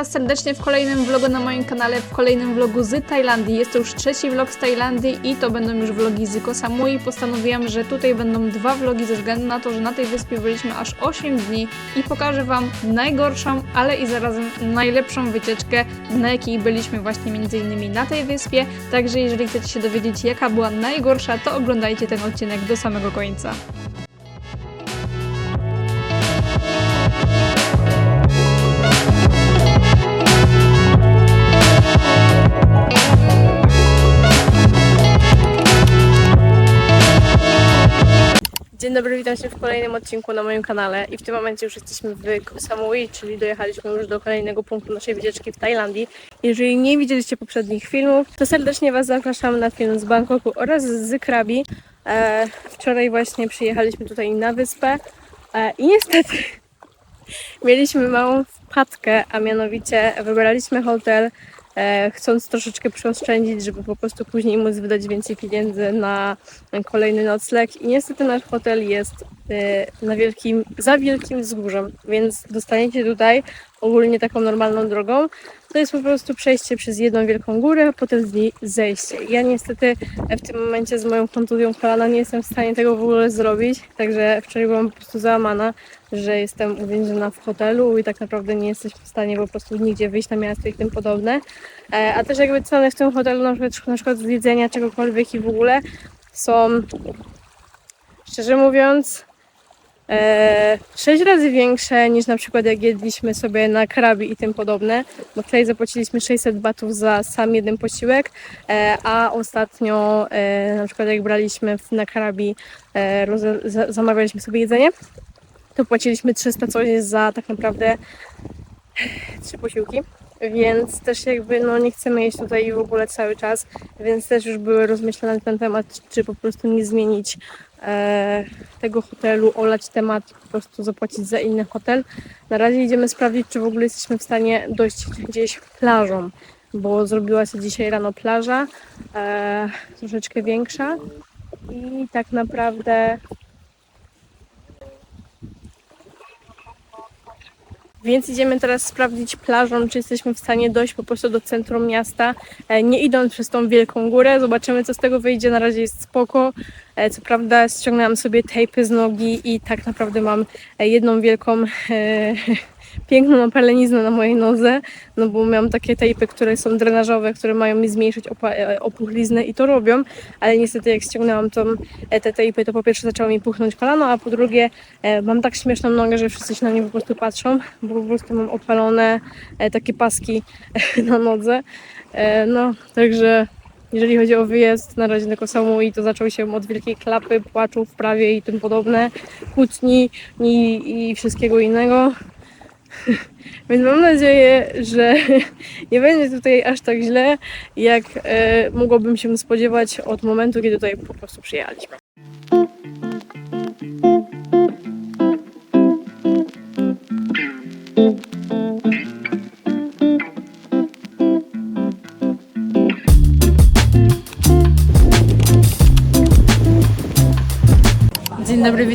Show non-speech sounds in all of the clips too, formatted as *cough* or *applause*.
Was serdecznie w kolejnym vlogu na moim kanale, w kolejnym vlogu z Tajlandii. Jest to już trzeci vlog z Tajlandii i to będą już vlogi z Koh Samui. Postanowiłam, że tutaj będą dwa vlogi ze względu na to, że na tej wyspie byliśmy aż 8 dni i pokażę Wam najgorszą, ale i zarazem najlepszą wycieczkę, na jakiej byliśmy właśnie innymi na tej wyspie. Także jeżeli chcecie się dowiedzieć jaka była najgorsza, to oglądajcie ten odcinek do samego końca. Dzień dobry, witam się w kolejnym odcinku na moim kanale i w tym momencie już jesteśmy w Samui, czyli dojechaliśmy już do kolejnego punktu naszej wycieczki w Tajlandii. Jeżeli nie widzieliście poprzednich filmów, to serdecznie Was zapraszam na film z Bangkoku oraz z Krabi. E, wczoraj właśnie przyjechaliśmy tutaj na wyspę e, i niestety *laughs* mieliśmy małą wpadkę, a mianowicie wybraliśmy hotel chcąc troszeczkę przeoszczędzić, żeby po prostu później móc wydać więcej pieniędzy na kolejny nocleg. I niestety nasz hotel jest e, na wielkim, za wielkim wzgórzem, więc dostaniecie tutaj ogólnie taką normalną drogą. To jest po prostu przejście przez jedną wielką górę, a potem z niej zejście. Ja niestety w tym momencie z moją kontuzją kolana nie jestem w stanie tego w ogóle zrobić, także wczoraj byłam po prostu załamana, że jestem uwięziona w hotelu i tak naprawdę nie jesteśmy w stanie po prostu nigdzie wyjść na miasto i tym podobne. E, A też jakby ceny w tym hotelu, na przykład, na przykład z jedzenia czegokolwiek i w ogóle są, szczerze mówiąc, e, sześć razy większe niż na przykład jak jedliśmy sobie na krabi i tym podobne, bo tutaj zapłaciliśmy 600 batów za sam jeden posiłek, e, a ostatnio e, na przykład jak braliśmy na krabi, e, zamawialiśmy sobie jedzenie, to płaciliśmy 300 coś za tak naprawdę trzy posiłki. Więc też jakby no nie chcemy jeść tutaj w ogóle cały czas, więc też już były rozmyślane na ten temat, czy po prostu nie zmienić e, tego hotelu, olać temat po prostu zapłacić za inny hotel. Na razie idziemy sprawdzić, czy w ogóle jesteśmy w stanie dojść gdzieś plażą, bo zrobiła się dzisiaj rano plaża, e, troszeczkę większa i tak naprawdę Więc idziemy teraz sprawdzić plażą, czy jesteśmy w stanie dojść po prostu do centrum miasta, e, nie idąc przez tą wielką górę. Zobaczymy, co z tego wyjdzie. Na razie jest spoko. E, Co prawda ściągnęłam sobie tejpy z nogi i tak naprawdę mam e, jedną wielką, piękną opaleniznę na mojej nodze, no bo miałam takie tejpy, które są drenażowe, które mają mi zmniejszyć e, opuchliznę i to robią, ale niestety jak ściągnęłam tą, e, te tejpy, to po pierwsze zaczęło mi puchnąć kolano, a po drugie e, mam tak śmieszną nogę, że wszyscy się na mnie po prostu patrzą, bo po prostu mam opalone takie paski na nodze. No, także jeżeli chodzi o wyjazd na razie tylko samą i to zaczął się od wielkiej klapy, płaczu w prawie i tym podobne, kłótni i, i wszystkiego innego. *laughs* Więc mam nadzieję, że *laughs* nie będzie tutaj aż tak źle, jak e, mogłabym się spodziewać od momentu, kiedy tutaj po prostu przyjechaliśmy.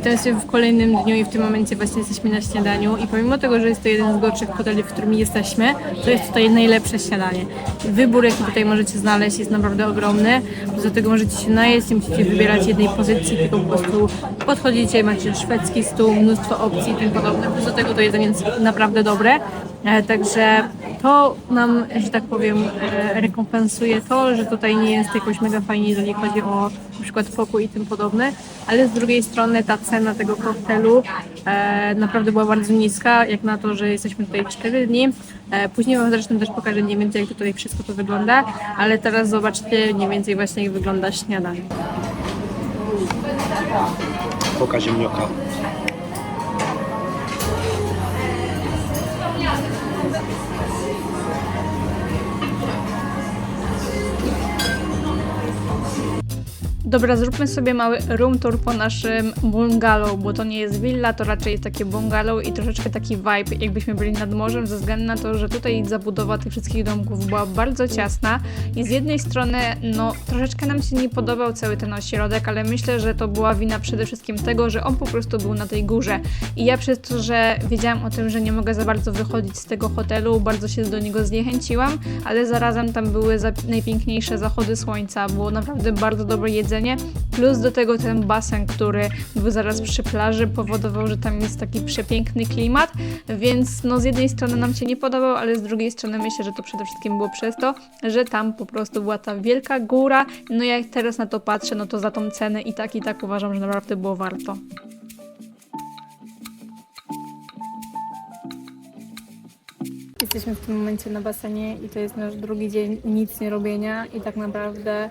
Się w kolejnym dniu i w tym momencie właśnie jesteśmy na śniadaniu i pomimo tego, że jest to jeden z gorszych hoteli, w którym jesteśmy, to jest tutaj najlepsze śniadanie. Wybór, jaki tutaj możecie znaleźć jest naprawdę ogromny, poza tego możecie się najeść, nie musicie wybierać jednej pozycji, tylko po prostu podchodzicie, macie szwedzki stół, mnóstwo opcji i tym podobne, poza tego to jedzenie jest naprawdę dobre, E, Także to nam, że tak powiem, e, rekompensuje to, że tutaj nie jest jakoś mega fajnie, jeżeli chodzi o na przykład pokój i tym podobne, ale z drugiej strony ta cena tego koktajlu e, naprawdę była bardzo niska, jak na to, że jesteśmy tutaj 4 dni. E, później Wam zresztą też pokażę mniej więcej, jak tutaj wszystko to wygląda, ale teraz zobaczcie mniej więcej właśnie, jak wygląda śniadanie. Poka ziemnioka. Dobra, zróbmy sobie mały room tour po naszym bungalow, bo to nie jest villa, to raczej takie bungalow i troszeczkę taki vibe, jakbyśmy byli nad morzem, ze względu na to, że tutaj zabudowa tych wszystkich domków była bardzo ciasna i z jednej strony, no, troszeczkę nam się nie podobał cały ten ośrodek, ale myślę, że to była wina przede wszystkim tego, że on po prostu był na tej górze. I ja przez to, że wiedziałam o tym, że nie mogę za bardzo wychodzić z tego hotelu, bardzo się do niego zniechęciłam, ale zarazem tam były najpiękniejsze zachody słońca, było naprawdę bardzo dobre jedzenie, plus do tego ten basen, który był zaraz przy plaży, powodował, że tam jest taki przepiękny klimat, więc no z jednej strony nam się nie podobał, ale z drugiej strony myślę, że to przede wszystkim było przez to, że tam po prostu była ta wielka góra, no jak teraz na to patrzę, no to za tą cenę i tak i tak uważam, że naprawdę było warto. Jesteśmy w tym momencie na basenie i to jest nasz drugi dzień nic nie robienia i tak naprawdę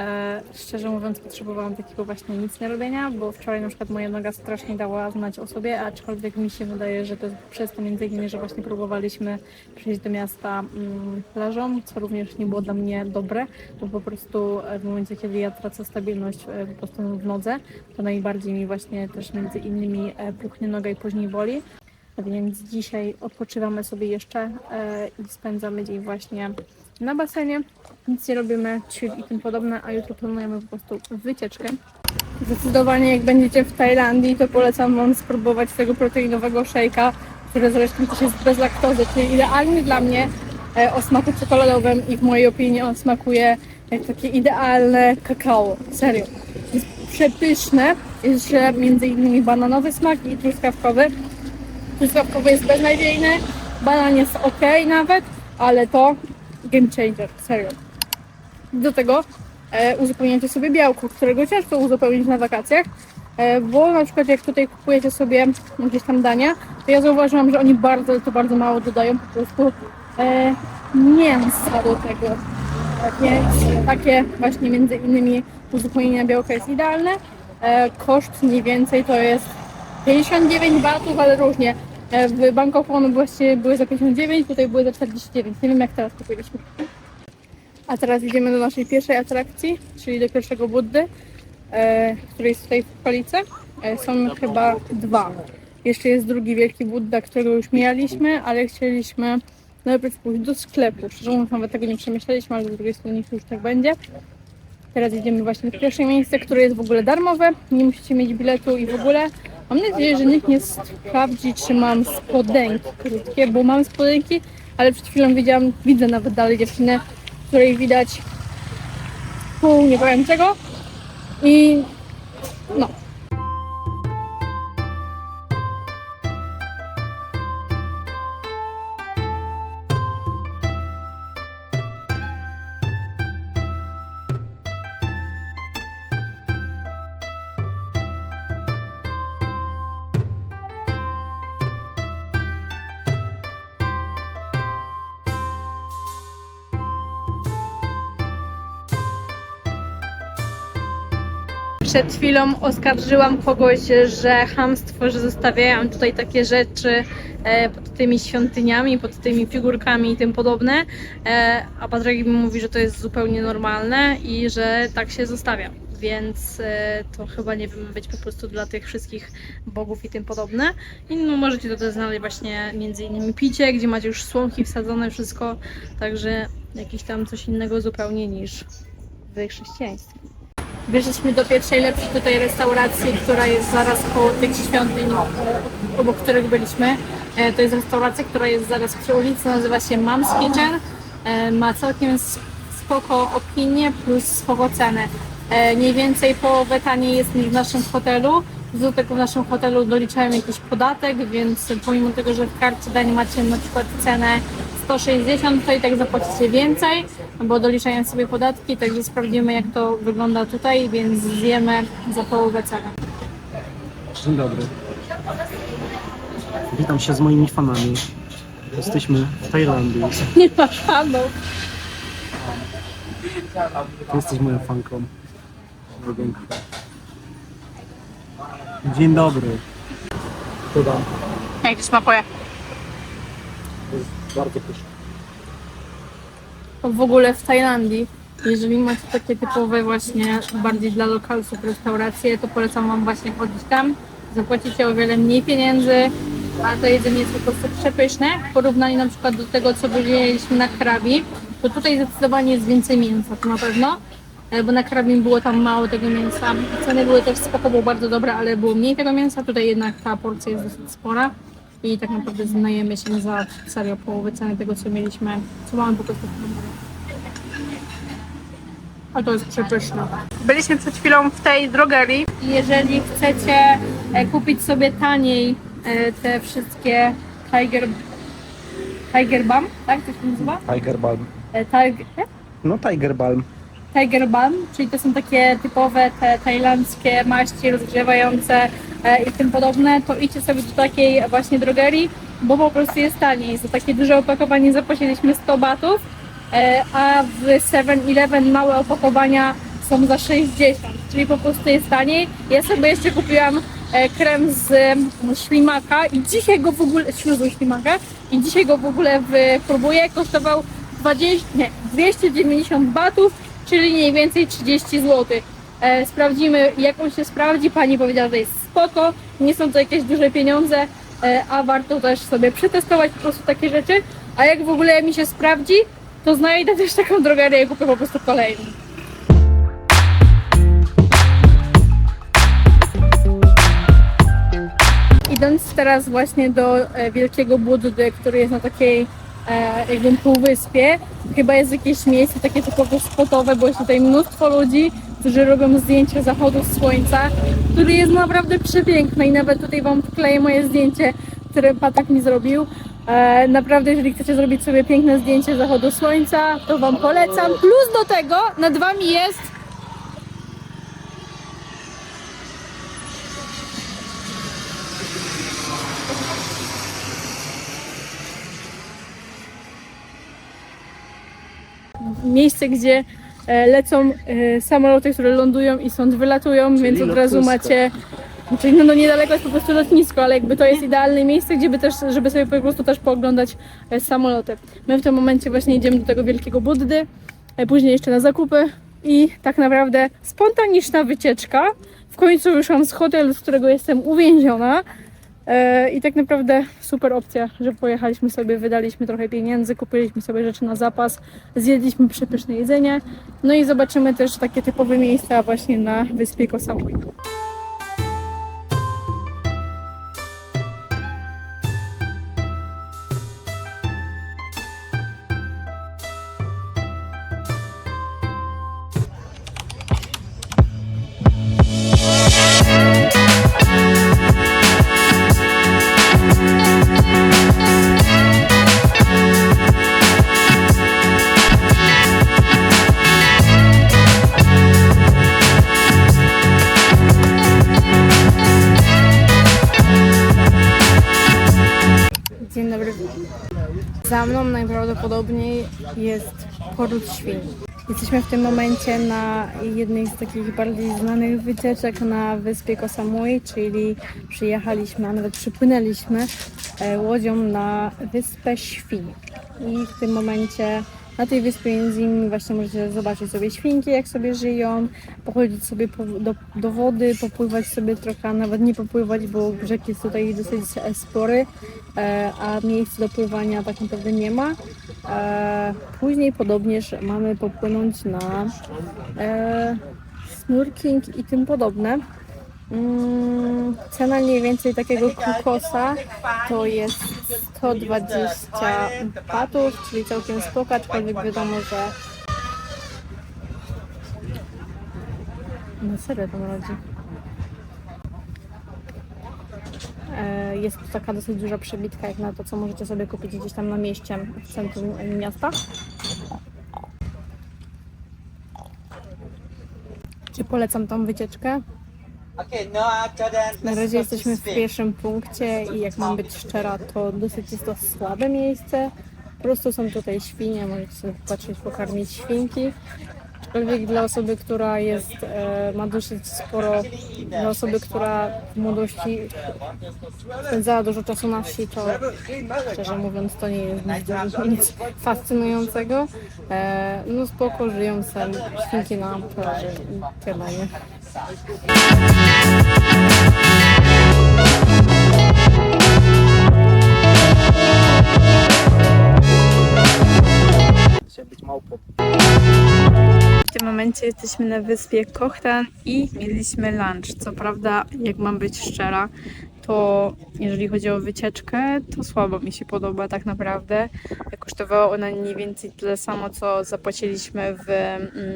e, szczerze mówiąc potrzebowałam takiego właśnie nic nie robienia, bo wczoraj na przykład moja noga strasznie dała znać o sobie, aczkolwiek mi się wydaje, że to jest przez to między innymi, że właśnie próbowaliśmy przyjść do miasta mm, co również nie było dla mnie dobre, bo po prostu e, w momencie, kiedy ja tracę stabilność e, po prostu w nodze, to najbardziej mi właśnie też między innymi e, puchnie noga i później boli. Więc dzisiaj odpoczywamy sobie jeszcze e, i spędzamy dzień właśnie na basenie. Nic nie robimy, chill i tym podobne, a jutro planujemy po prostu wycieczkę. Zdecydowanie jak będziecie w Tajlandii, to polecam Wam spróbować tego proteinowego szejka, który zresztą też jest bez laktozy, czyli idealny dla mnie e, o smaku czekoladowym i w mojej opinii on smakuje jak takie idealne kakao. Serio. Jest przepyszne, jest jeszcze między innymi bananowy smak i truskawkowy. Truskawkowy jest beznadziejny, banan jest ok nawet, ale to game changer, serio. Do tego e, uzupełniacie sobie białko, którego ciężko uzupełnić na wakacjach, e, bo na przykład jak tutaj kupujecie sobie gdzieś tam dania, to ja zauważyłam, że oni bardzo, to bardzo mało dodają po prostu e, mięsa do tego. Więc takie właśnie między innymi uzupełnienie białka jest idealne. E, koszt mniej więcej to jest 59 batów, ale różnie. E, W Bangkoku one właściwie były za 59, tutaj były za 49. Nie wiem jak teraz kupiliśmy. A teraz idziemy do naszej pierwszej atrakcji, czyli do pierwszego Buddy, e, który jest tutaj w okolicy. E, są chyba dwa. Jeszcze jest drugi wielki Budda, którego już mijaliśmy, ale chcieliśmy najpierw pójść do sklepu. Szczerze mówiąc, nawet tego nie przemyśleliśmy, ale z drugiej strony niech już tak będzie. Teraz idziemy właśnie w pierwsze miejsce, które jest w ogóle darmowe. Nie musicie mieć biletu i w ogóle. Mam nadzieję, że nikt nie sprawdzi, czy mam spodenki krótkie, bo mam spodenki, ale przed chwilą widziałam, widzę nawet dalej dziewczynę, której widać pół nie powiem czego. I no. Przed chwilą oskarżyłam kogoś, że hamstwo, że zostawiają tutaj takie rzeczy e, pod tymi świątyniami, pod tymi figurkami i tym podobne. E, a Patryk mi mówi, że to jest zupełnie normalne i że tak się zostawia. Więc e, to chyba nie wiem, być po prostu dla tych wszystkich bogów i tym podobne. I no, możecie tutaj znaleźć właśnie między innymi picie, gdzie macie już słomki wsadzone, wszystko. Także jakieś tam coś innego zupełnie niż w chrześcijaństwie. Wyszliśmy do pierwszej lepszej tutaj restauracji, która jest zaraz koło tych świątyń, obok których byliśmy. E, To jest restauracja, która jest zaraz przy ulicy, nazywa się Mom's Kitchen. E, Ma całkiem spoko opinię plus spoko cenę. E, Mniej więcej połowę taniej jest niż w naszym hotelu. Do tego w naszym hotelu doliczają jakiś podatek, więc pomimo tego, że w karcie dań macie na przykład cenę 160, to i tak zapłacicie więcej, bo doliczają sobie podatki, także sprawdzimy jak to wygląda tutaj, więc zjemy za połowę ceny. Dzień dobry. Witam się z moimi fanami. Jesteśmy w Tajlandii. Nie ma fanów. Ty jesteś moją fanką. Dzień dobry. Dodam. Jak to smakuje? Bardzo pyszne. W ogóle w Tajlandii Jeżeli macie takie typowe właśnie bardziej dla lokalsów restauracje, to polecam Wam właśnie chodzić tam. Zapłacicie o wiele mniej pieniędzy, a to jedzenie jest po prostu przepyszne. W porównaniu na przykład do tego, co byliśmy na krabi, to tutaj zdecydowanie jest więcej mięsa, to na pewno. E, Bo na krabim było tam mało tego mięsa. Ceny były też spoko, było bardzo dobre, ale było mniej tego mięsa. Tutaj jednak ta porcja jest dosyć spora i tak naprawdę znajemy się za serio połowę ceny tego, co mieliśmy, co mamy po prostu. A to jest przepyszne. Byliśmy przed chwilą w tej drogerii. Jeżeli chcecie e, kupić sobie taniej e, te wszystkie Tiger, Tiger Balm, tak to się nazywa? Tiger Balm. E, Tiger? No Tiger Balm. Tiger Balm, czyli to są takie typowe te tajlandzkie maści rozgrzewające e, i tym podobne, to idźcie sobie do takiej właśnie drogerii, bo po prostu jest taniej. Za takie duże opakowanie zapłaciliśmy 100 batów, e, a w 7-Eleven małe opakowania są za 60, czyli po prostu jest taniej. Ja sobie jeszcze kupiłam e, krem z em, ślimaka i dzisiaj go w ogóle, śluzu ślimaka i dzisiaj go w ogóle wypróbuję, kosztował 20, nie, 290 batów, czyli mniej więcej 30 zł. E, sprawdzimy jak on się sprawdzi. Pani powiedziała, że jest spoko, nie są to jakieś duże pieniądze, e, a warto też sobie przetestować po prostu takie rzeczy. A jak w ogóle mi się sprawdzi, to znajdę też taką drogerię i kupię po prostu kolejną. Idąc teraz właśnie do e, Wielkiego Buddy, który jest na takiej e, jakby półwyspie, chyba jest jakieś miejsce takie typowo spotowe, bo jest tutaj mnóstwo ludzi, którzy robią zdjęcia zachodu słońca, który jest naprawdę przepiękny i nawet tutaj Wam wkleję moje zdjęcie, które Patryk mi zrobił. E, naprawdę, jeżeli chcecie zrobić sobie piękne zdjęcie zachodu słońca, to Wam polecam. Plus do tego nad Wami jest miejsce, gdzie e, lecą e, samoloty, które lądują i stąd wylatują, więc od razu lotnisko. macie. Czyli no, no niedaleko jest po prostu lotnisko, ale jakby to jest idealne miejsce, gdzie by też, żeby sobie po prostu też pooglądać e, samoloty. My w tym momencie właśnie idziemy do tego wielkiego Buddy, później jeszcze na zakupy i tak naprawdę spontaniczna wycieczka. W końcu wyszłam z hotelu, z którego jestem uwięziona. E, I tak naprawdę super opcja, że pojechaliśmy sobie, wydaliśmy trochę pieniędzy, kupiliśmy sobie rzeczy na zapas, zjedliśmy przepyszne jedzenie. No i zobaczymy też takie typowe miejsca właśnie na wyspie Koh Za mną najprawdopodobniej jest poród świń. Jesteśmy w tym momencie na jednej z takich bardziej znanych wycieczek na wyspie Koh Samui, czyli przyjechaliśmy, a nawet przypłynęliśmy e, łodzią na wyspę świń. I w tym momencie na tej wyspie między właśnie możecie zobaczyć sobie świnki, jak sobie żyją, pochodzić sobie po, do, do wody, popływać sobie trochę, nawet nie popływać, bo brzeg jest tutaj dosyć e, spory, e, a miejsc do pływania tak naprawdę nie ma. E, później podobnież mamy popłynąć na e, snorking i tym podobne. Mm, cena mniej więcej takiego kukosa to jest 120 batów, czyli całkiem spoko, aczkolwiek wiadomo, że na serio to rodzi. E, Jest to taka dosyć duża przebitka jak na to, co możecie sobie kupić gdzieś tam na mieście w centrum miasta. Czy polecam tą wycieczkę? Na let's razie jesteśmy w pierwszym punkcie i jak mam być szczera, to dosyć jest to słabe miejsce. Po prostu są tutaj świnie, możecie sobie popatrzeć, pokarmić świnki. aczkolwiek dla osoby, która jest, e, ma dosyć sporo, dla osoby, która w młodości spędzała dużo czasu na wsi, to szczerze mówiąc to nie jest nic, nic fascynującego. E, no spoko, żyją sam świnki na plaży i tyle, nie? W tym momencie jesteśmy na wyspie Kochtan i mieliśmy lunch. Co prawda, jak mam być szczera, to jeżeli chodzi o wycieczkę, to słabo mi się podoba tak naprawdę. Kosztowała ona mniej więcej tyle samo, co zapłaciliśmy w,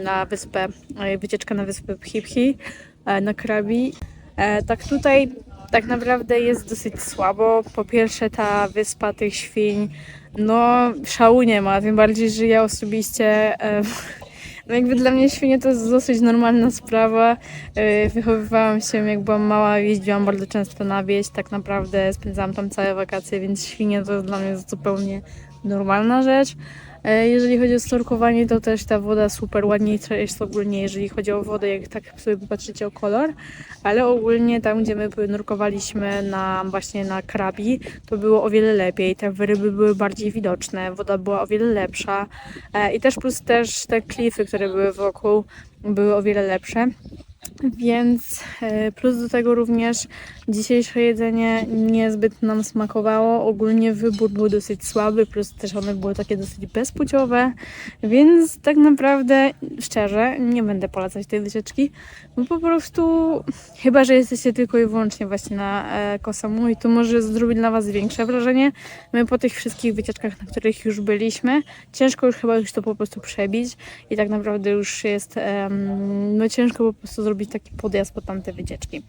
na wyspę, e, wycieczkę na wyspę Pchipchi e, na Krabi. E, Tak tutaj tak naprawdę jest dosyć słabo. Po pierwsze ta wyspa tych świń, no szału nie ma, tym bardziej, że ja osobiście no jakby dla mnie świnie to jest dosyć normalna sprawa. Yy, Wychowywałam się jak byłam mała, jeździłam bardzo często na wieś, tak naprawdę spędzałam tam całe wakacje, więc świnie to jest dla mnie zupełnie normalna rzecz. Yy, Jeżeli chodzi o storkowanie, to też ta woda super ładniejsza jest ogólnie, jeżeli chodzi o wodę, jak tak sobie popatrzycie o kolor, ale ogólnie tam, gdzie my nurkowaliśmy na, właśnie na krabi, to było o wiele lepiej, te ryby były bardziej widoczne, woda była o wiele lepsza. E, i też plus też te klify, które były wokół, były o wiele lepsze. Więc e, plus do tego również dzisiejsze jedzenie niezbyt nam smakowało. Ogólnie wybór był dosyć słaby, plus też one były takie dosyć bezpłciowe, więc tak naprawdę szczerze nie będę polecać tej wycieczki, bo po prostu chyba, że jesteście tylko i wyłącznie właśnie na e, Koh Samui, to może zrobić dla Was większe wrażenie. My po tych wszystkich wycieczkach, na których już byliśmy, ciężko już chyba już to po prostu przebić i tak naprawdę już jest no ciężko po prostu zrobić taki podjazd po tamte wycieczki.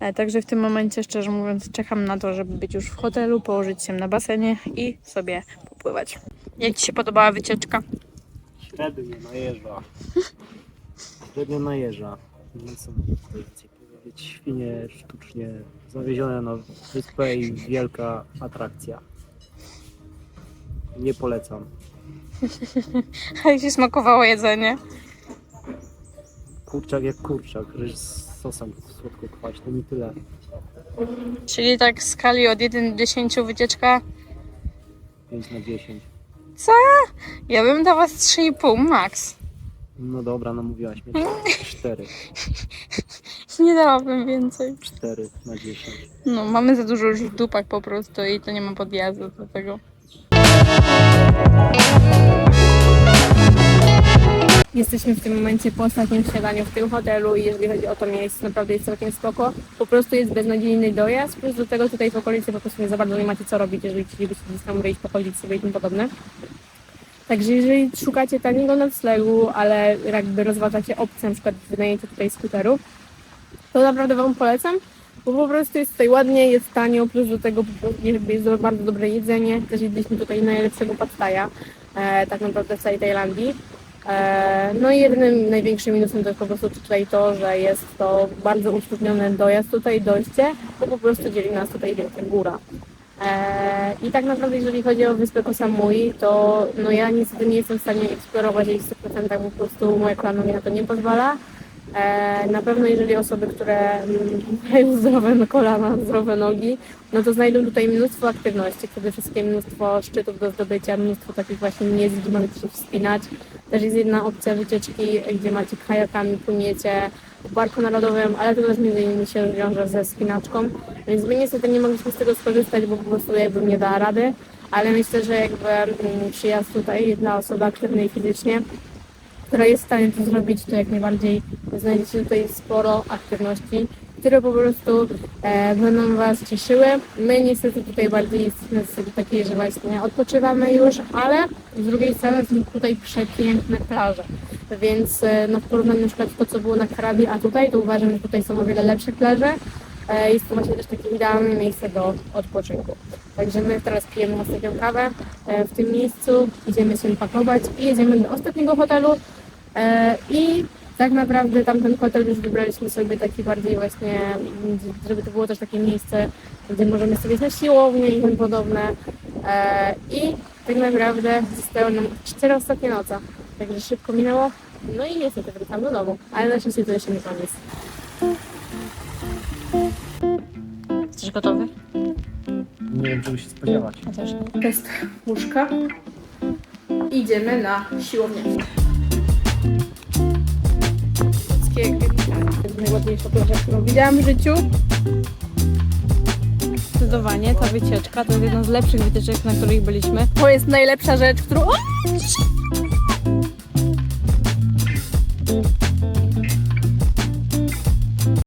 E, także w tym momencie, szczerze mówiąc, czekam na to, żeby być już w hotelu, położyć się na basenie i sobie popływać. Jak Ci się podobała wycieczka? Średnio najeżdża. Średnio najeżdża. Nie co mogę tutaj więcej powiedzieć. Świnie sztucznie zawiezione na wyspę i wielka atrakcja. Nie polecam. *laughs* Jak Ci smakowało jedzenie? Kurczak jak kurczak, ryż z sosem słodko-kwaśnym i tyle. Czyli tak w skali od 1 do 10 wycieczka 5 na 10. Ja bym dała z 3,5 max. No dobra, namówiłaś mnie. *laughs* 4. Nie dałabym więcej. 4 na 10. No, mamy za dużo już w dupach po prostu i to nie ma podjazdu do tego. Jesteśmy w tym momencie po ostatnim śniadaniu w tym hotelu i jeżeli chodzi o to miejsce, naprawdę jest całkiem spoko. Po prostu jest beznadziejny dojazd, plus do tego tutaj w okolicy po prostu nie za bardzo nie macie co robić, jeżeli chcielibyście gdzieś tam wyjść, pochodzić sobie i tym podobne. Także jeżeli szukacie taniego noclegu, ale jakby rozważacie opcję na przykład wynajęcia tutaj skuteru, to naprawdę Wam polecam, bo po prostu jest tutaj ładnie, jest tanio, plus do tego jest bardzo dobre jedzenie. Też jedliśmy tutaj najlepszego pad thai'a, e, tak naprawdę w całej Tajlandii. E, no i jedynym największym minusem to jest po prostu tutaj to, że jest to bardzo utrudniony dojazd tutaj, dojście, bo po prostu dzieli nas tutaj wielka góra. E, I tak naprawdę jeżeli chodzi o wyspę Koh Samui, to no ja niestety nie jestem w stanie eksplorować jej w 100%, bo po prostu moje plany mi na to nie pozwala. E, Na pewno jeżeli osoby, które mają zdrowe kolana, zdrowe nogi, no to znajdą tutaj mnóstwo aktywności, przede wszystkim mnóstwo szczytów do zdobycia, mnóstwo takich właśnie miejsc, gdzie możecie się wspinać. Też jest jedna opcja wycieczki, gdzie macie kajakami, płyniecie w parku narodowym, ale to też między innymi się wiąże ze spinaczką, więc my niestety nie mogliśmy z tego skorzystać, bo po prostu jakby nie dała rady, ale myślę, że jakby mm, przyjazd tutaj dla osoby aktywnej fizycznie która jest w stanie to zrobić, to jak najbardziej znajdziecie tutaj sporo aktywności, które po prostu e, będą Was cieszyły. My niestety tutaj bardziej jesteśmy serii takiej, że właśnie odpoczywamy już, ale z drugiej strony są tutaj przepiękne plaże. Więc e, no, w porównaniu na przykład to, co było na Krabi, a tutaj, to uważam, że tutaj są o wiele lepsze plaże. E, Jest to właśnie też takie idealne miejsce do odpoczynku. Także my teraz pijemy ostatnią kawę e, w tym miejscu, idziemy się pakować i jedziemy do ostatniego hotelu. E, I tak naprawdę tamten hotel już wybraliśmy sobie taki bardziej właśnie, żeby to było też takie miejsce, gdzie możemy sobie na siłownię i tym podobne. E, I tak naprawdę zostały nam cztery ostatnie noce. Także szybko minęło, No i niestety wracam do domu, ale na szczęście to jeszcze nie koniec. Jesteś gotowy? Nie wiem, czego się spodziewać. Test łóżka. Idziemy na siłownię. Wszystkie najładniejsza plaża, którą widziałam w życiu. Zdecydowanie ta wycieczka to jest jedna z lepszych wycieczek, na których byliśmy. To jest najlepsza rzecz, którą... O!